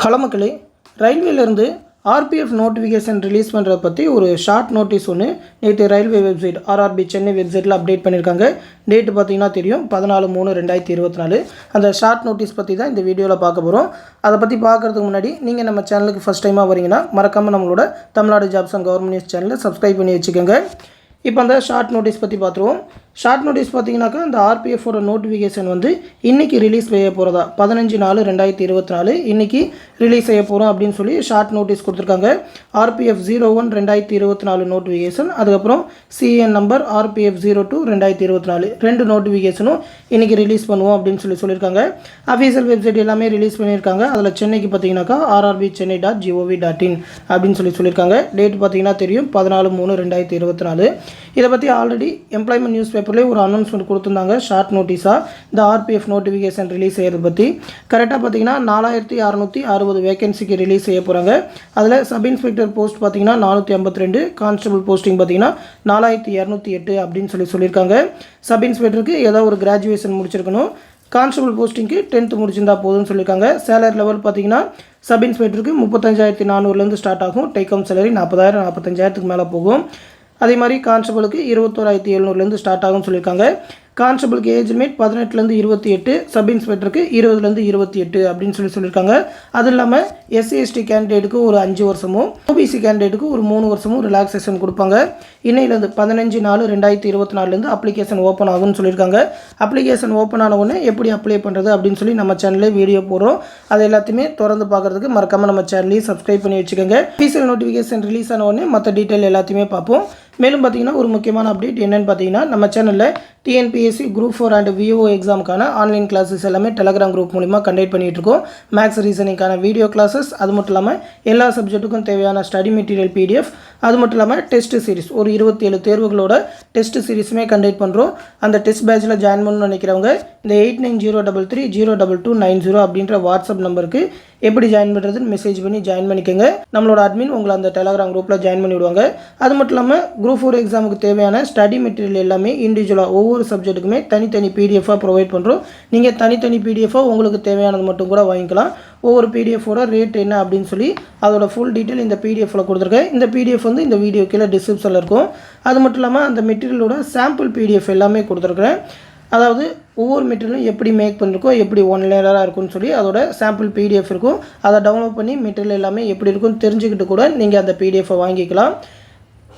Hello மக்களே ரயில்வேலேருந்து RPF notification release பண்ணுறத பற்றி ஒரு ஷார்ட் நோட்டீஸ் ஒன்று நேற்று ரயில்வே வெப்சைட் ஆர்ஆர்பி சென்னை வெப்சைட்டில் அப்டேட் பண்ணியிருக்காங்க டேட்டு பார்த்தீங்கன்னா தெரியும் பதினாலு மூணு ரெண்டாயிரத்தி இருபத்தி நாலு அந்த ஷார்ட் நோட்டீஸ் பற்றி தான் இந்த வீடியோவில் பார்க்க போகிறோம் அதை பற்றி பார்க்குறதுக்கு முன்னாடி நீங்கள் நம்ம சேனலுக்கு ஃபஸ்ட் டைமாக வரீங்கன்னா மறக்காமல் நம்மளோட Tamil Nadu jobs and government news சேனலை சப்ஸ்கிரைப் பண்ணி வச்சுக்கோங்க. இப்போ அந்த ஷார்ட் நோட்டீஸ் பற்றி பார்த்துருவோம். ஷார்ட் நோட்டீஸ் பார்த்தீங்கன்னாக்கா இந்த ஆர்பிஎஃபோட நோட்டிஃபிகேஷன் வந்து இன்றைக்கி ரிலீஸ் செய்ய போகிறதா பதினஞ்சு நாலு ரெண்டாயிரத்தி இருபத்தி நாலு இன்றைக்கி ரிலீஸ் செய்ய போகிறோம் அப்படின்னு சொல்லி ஷார்ட் நோட்டீஸ் கொடுத்துருக்காங்க. ஆர்பிஎஃப் ஜீரோ ஒன் ரெண்டாயிரத்தி இருபத்தி நாலு நோட்டிஃபிகேஷன் அதுக்கப்புறம் CEN number RPF zero two ரெண்டாயிரத்தி இருபத்தி நாலு. ரெண்டு நோட்டிஃபிகேஷனும் இன்றைக்கி ரிலீஸ் பண்ணுவோம் அப்படின்னு சொல்லி சொல்லியிருக்காங்க. அஃபீஷியல் வெப்சைட் எல்லாமே ரிலீஸ் பண்ணியிருக்காங்க. அதில் சென்னைக்கு பார்த்தீங்கன்னாக்கா RRB Chennai dot gov dot in அப்படின்னு சொல்லி சொல்லியிருக்காங்க. டேட் பார்த்தீங்கன்னா தெரியும் பதினாலு மூணு ரெண்டாயிரத்தி இருபத்தி நாலு. இதை பற்றி ஆல்ரெடி எம்ப்ளாய்மெண்ட் நியூஸ் பேப்பர் பேப்பர்லேயே ஒரு அனௌன்ஸ்மெண்ட் கொடுத்துருந்தாங்க ஷார்ட் நோட்டீஸாக இந்த ஆர்பிஎஃப் நோட்டிஃபிகேஷன் ரிலீஸ் செய்கிறது பற்றி கரெக்டாக பார்த்தீங்கன்னா நாலாயிரத்தி அறநூற்றி அறுபது வேகன்சிக்கு ரிலீஸ் செய்ய போகிறாங்க அதில் சப் இன்ஸ்பெக்டர் போஸ்ட் பார்த்தீங்கன்னா நானூற்றி ஐம்பத்தி ரெண்டு கான்ஸ்டபிள் போஸ்டிங் பார்த்தீங்கன்னா நாலாயிரத்தி இரநூத்தி எட்டு அப்படின்னு சொல்லி சொல்லியிருக்காங்க. சப் இன்ஸ்பெக்டருக்கு ஏதோ ஒரு கிராஜுவேஷன் முடிச்சிருக்கணும். கான்ஸ்டபிள் போஸ்டிங்க்கு டென்த்து முடிச்சிருந்தா போதும்னு சொல்லியிருக்காங்க. சேலரி லெவல் பார்த்தீங்கன்னா சப் இன்ஸ்பெக்டருக்கு முப்பத்தஞ்சாயிரத்தி நானூறுலேருந்து ஸ்டார்ட் ஆகும். டேக் ஹோம் சேலரி நாற்பதாயிரம் நாற்பத்தஞ்சாயிரத்துக்கு மேலே போகும். அதே மாதிரி கான்ஸ்டபிளுக்கு இருபத்தோராயிரத்தி எழுநூறுலேருந்து ஸ்டார்ட் ஆகும்னு சொல்லியிருக்காங்க. கான்ஸ்டபிளுக்கு ஏஜ் லிமிட் பதினெட்டுலேருந்து இருபத்தி எட்டு சப் இன்ஸ்பெக்டருக்கு இருபதுலேருந்து இருபத்தி எட்டு அப்படின்னு சொல்லி சொல்லியிருக்காங்க. அது இல்லாமல் எஸ்சி எஸ்டி கேண்டிடேட்டுக்கு ஒரு அஞ்சு வருஷமும் ஓபிசி கேண்டிடேட்டுக்கு ஒரு மூணு வருஷமும் ரிலாக்ஸேஷன் கொடுப்பாங்க. இன்னையிலேருந்து பதினஞ்சு நாலு ரெண்டாயிரத்தி இருபத்தி நாலுலேருந்து அப்ளிகேஷன் ஓப்பன் ஆகும்னு சொல்லியிருக்காங்க. அப்ளிகேஷன் ஓப்பன் ஆன உடனே எப்படி அப்ளை பண்ணுறது அப்படின்னு சொல்லி நம்ம சேனல்லே வீடியோ போடுறோம். அது எல்லாத்தையுமே திறந்து பார்க்குறதுக்கு மறக்காமல் நம்ம சேனலையும் சப்ஸ்கிரைப் பண்ணி வச்சுக்கோங்க. அஃபீஷியல் நோட்டிஃபிகேஷன் ரிலீஸ் ஆன உடனே மற்ற டீட்டெயில் எல்லாத்தையுமே பார்ப்போம். மேலும் பார்த்தீங்கன்னா ஒரு முக்கியமான அப்டேட் என்னென்னு பார்த்தீங்கன்னா நம்ம சேனலில் TNPSC group four and VO எக்ஸாமுக்கான online classes எல்லாமே டெலகிராம் குரூப் மூலிமா கண்டக்ட் பண்ணிகிட்ருக்கோம் மேக்ஸ் ரீசனிங்கான வீடியோ கிளாஸஸ் அது மட்டும் இல்லாமல் எல்லா சப்ஜெக்ட்டுக்கும் தேவையான ஸ்டடி மெட்டீரியல் பிடிஎஃப் அது மட்டும் இல்லாமல் டெஸ்ட் சீரிஸ் ஒரு இருபத்தேழு தேர்வுகளோட டெஸ்ட் சீரிஸுமே கண்டக்ட் பண்ணுறோம் அந்த டெஸ்ட் பேட்சில் ஜாயின் பண்ணணும்னு நினைக்கிறவங்க இந்த eight nine zero double three zero double two nine zero அப்படின்ற வாட்ஸ்அப் நம்பருக்கு எப்படி ஜாயின் பண்ணுறதுன்னு மெசேஜ் பண்ணி ஜாயின் பண்ணிக்கோங்க. நம்மளோட அட்மின் உங்களை அந்த டெலகிராம் குரூப்பில் ஜாயின் பண்ணி விடுவாங்க அது மட்டும் இல்லாமல் குரூப் ஃபோர் எக்ஸாமுக்கு தேவையான ஸ்டடி மெட்டீரியல் எல்லாமே இண்டிவிஜுவலாக ஒவ்வொரு சப்ஜெக்ட்டுக்குமே தனித்தனி பிடிஎஃபாக ப்ரொவைட் பண்ணுறோம் நீங்கள் தனித்தனி பிடிஎஃபாக உங்களுக்கு தேவையானது மட்டும் கூட வாங்கிக்கலாம். ஒவ்வொரு பிடிஎஃபோட ரேட் என்ன அப்படின்னு சொல்லி அதோட ஃபுல் டீட்டெயில் இந்த பிடிஎஃபில் கொடுத்துருக்கேன். இந்த பிடிஎஃப் வந்து இந்த வீடியோ கீழே டிஸ்கிரிப்ஷனில் இருக்கும். அது மட்டும் இல்லாமல் அந்த மெட்டீரியலோட சாம்பிள் பிடிஎஃப் எல்லாமே கொடுத்துருக்குறேன். அதாவது ஒவ்வொரு மெட்டீரியலும் எப்படி மேக் பண்ணிருக்கோம் எப்படி ஒன் லேயராக இருக்கும்னு சொல்லி அதோட சாம்பிள் பிடிஎஃப் இருக்கும். அதை டவுன்லோட் பண்ணி மெட்டீரியல் எல்லாமே எப்படி இருக்கும்னு தெரிஞ்சுக்கிட்டு கூட நீங்கள் அந்த பிடிஎஃபை வாங்கிக்கலாம்.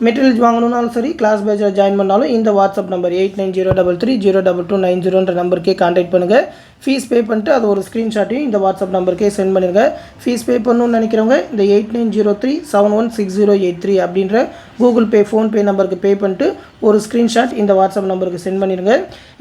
மெட்டீரியல்ஸ் வாங்கணுன்னாலும் சரி கிளாஸ் பேஜில் ஜாயின் பண்ணாலும் இந்த WhatsApp number eight nine zero double three zero double two nine ஜீரோன்ற நம்பருக்கே காண்டாக்ட் பண்ணுங்கள் ஃபீஸ் பே பண்ணிட்டு அது ஒரு ஸ்க்ரீன்ஷாட்டையும் இந்த வாட்ஸ்அப் நம்பருக்கே சென்ட் பண்ணிடுங்க. ஃபீஸ் பே பண்ணணும்னு நினைக்கிறவங்க இந்த eight nine zero three seven one six zero eight three அப்படின்ற கூகுள் பே ஃபோன்பே நம்பருக்கு பே பண்ணிட்டு ஒரு ஸ்க்ரீன்ஷாட் இந்த வாட்ஸ்அப் நம்பருக்கு சென்ட் பண்ணிடுங்க.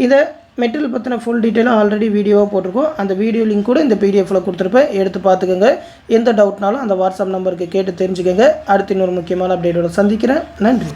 இதை மெட்டீரியல் பற்றின ஃபுல் டீட்டெயிலும் ஆல்ரெடி வீடியோவாக போட்டிருக்கோம். அந்த வீடியோ லிங்க் கூட இந்த பிடிஎஃபில் கொடுத்துருப்பேன். எடுத்து பார்த்துக்கோங்க. எந்த டவுட்னாலும் அந்த வாட்ஸ்அப் நம்பருக்கு கேட்டு தெரிஞ்சுக்கோங்க. அடுத்து இன்னொரு முக்கியமான அப்டேட்டோட சந்திக்கிறேன். நன்றி.